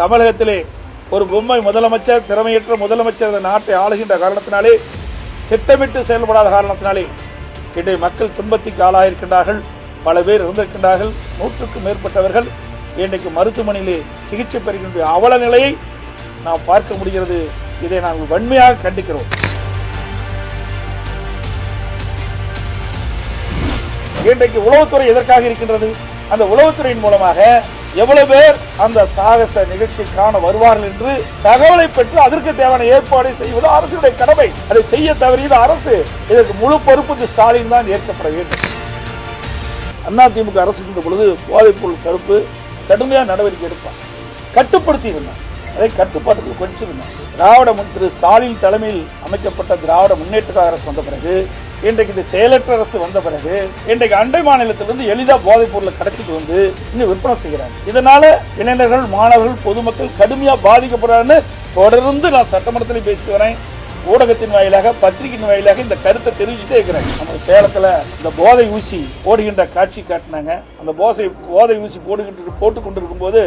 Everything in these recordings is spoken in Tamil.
தமிழகத்திலே ஒரு பொம்மை முதலமைச்சர் திறமையற்ற முதலமைச்சர் இந்த நாட்டை ஆளுகின்ற காரணத்தினாலே திட்டமிட்டு செயல்படாத காரணத்தினாலே இன்றைய மக்கள் துன்பத்திற்கு ஆளாயிருக்கின்றார்கள். பல பேர் இருந்திருக்கின்றார்கள் நூற்றுக்கும் மேற்பட்டவர்கள் இன்றைக்கு மருத்துவமனையிலே சிகிச்சை பெறுகின்ற அவல நிலையை நாம் பார்க்க முடிகிறது. இதை நாங்கள் வன்மையாக கண்டிக்கிறோம். இன்றைக்கு உளவுத்துறை எதற்காக இருக்கின்றது? அந்த உளவுத்துறையின் மூலமாக எவ்வளவு பேர் அந்த சாகச நிகழ்ச்சிக்கான காண வருவார்கள் என்று தகவலை பெற்று அதற்கு தேவையான ஏற்பாடு செய்வது அரசுடைய கடமை. அதை செய்ய தவறியது அரசு. இதற்கு முழு பொறுப்பு ஸ்டாலின் தான் ஏற்கப்பட வேண்டும். அதிமுக அரசு இருந்த பொழுது போதைப்பொருள் கருப்பு கடுமையான நடவடிக்கை எடுப்பான் கட்டுப்படுத்தி இருந்தான் அதை கட்டுப்பாட்டுக்கு கொஞ்சிருந்தான் திராவிட முன் திரு ஸ்டாலின் தலைமையில் அமைக்கப்பட்ட திராவிட முன்னேற்ற காங்கிரஸ் அரசு வந்த பிறகு இன்றைக்கு இந்த செயலற்ற அரசு வந்த பிறகு இன்றைக்கு அண்டை மாநிலத்திலிருந்து எளிதா போதைப் பொருளை கடத்திட்டு வந்து இன்னும் விற்பனை செய்கிறாங்க. இதனால இளைஞர்கள் மாணவர்கள் பொதுமக்கள் கடுமையா பாதிக்கப்படுறாருன்னு தொடர்ந்து நான் சட்டமன்றத்தில் பேசிட்டு வரேன். ஊடகத்தின் வாயிலாக பத்திரிகையின் வாயிலாக இந்த கருத்தை தெரிவிச்சுட்டே இருக்கிறேன். நம்ம சேலத்தில் இந்த போதை ஊசி போடுகின்ற காட்சி காட்டினாங்க. அந்த போதை போதை ஊசி போடுகின்ற போட்டு கொண்டிருக்கும் போது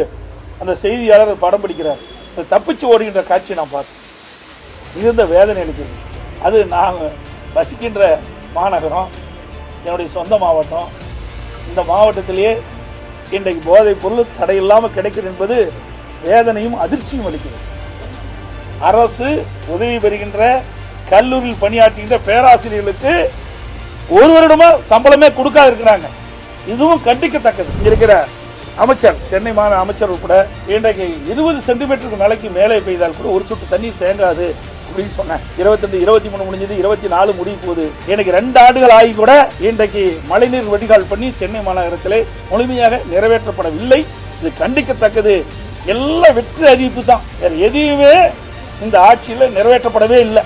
அந்த செய்தியாளர் படம் பிடிக்கிறார். இந்த தப்பிச்சு ஓடுகின்ற காட்சி நான் பார்த்தேன். மிகுந்த வேதனை அளிக்கிறது. அது நான் வசிக்கின்ற மாநகரம் என்னுடைய சொந்த மாவட்டம். இந்த மாவட்டத்திலேயே இன்றைக்கு போதைப் பொருள் தடையில்லாமல் கிடைக்கிறது என்பது வேதனையும் அதிர்ச்சியும் அளிக்கிறது. அரசு உதவி பெறுகின்ற கல்லூரியில் பணியாற்றுகின்ற பேராசிரியர்களுக்கு ஒரு வருடமா சம்பளமே கொடுக்காது இருக்கிறாங்க இதுவும் கண்டிக்கத்தக்கது. இருக்கிற அமைச்சர் சென்னை மாநில அமைச்சர் உட்பட இன்றைக்கு இருபது சென்டிமீட்டருக்கு நிலைக்கு மேலே பெய்தால் கூட ஒரு சொட்டு தண்ணீர் தேங்காது. அப்படின்னு சொன்னேன் இருபத்தி இருபத்தி மூணு முடிஞ்சது இருபத்தி நாலு முடிய போகுது. எனக்கு ரெண்டு ஆண்டுகள் ஆகி கூட இன்றைக்கு மழைநீர் வடிகால் பண்ணி சென்னை மாநகரத்திலே முழுமையாக நிறைவேற்றப்படவில்லை. இது கண்டிக்கத்தக்கது. எல்லாம் வெற்றி அறிவிப்பு தான் வேற எதையுமே இந்த ஆட்சியில் நிறைவேற்றப்படவே இல்லை.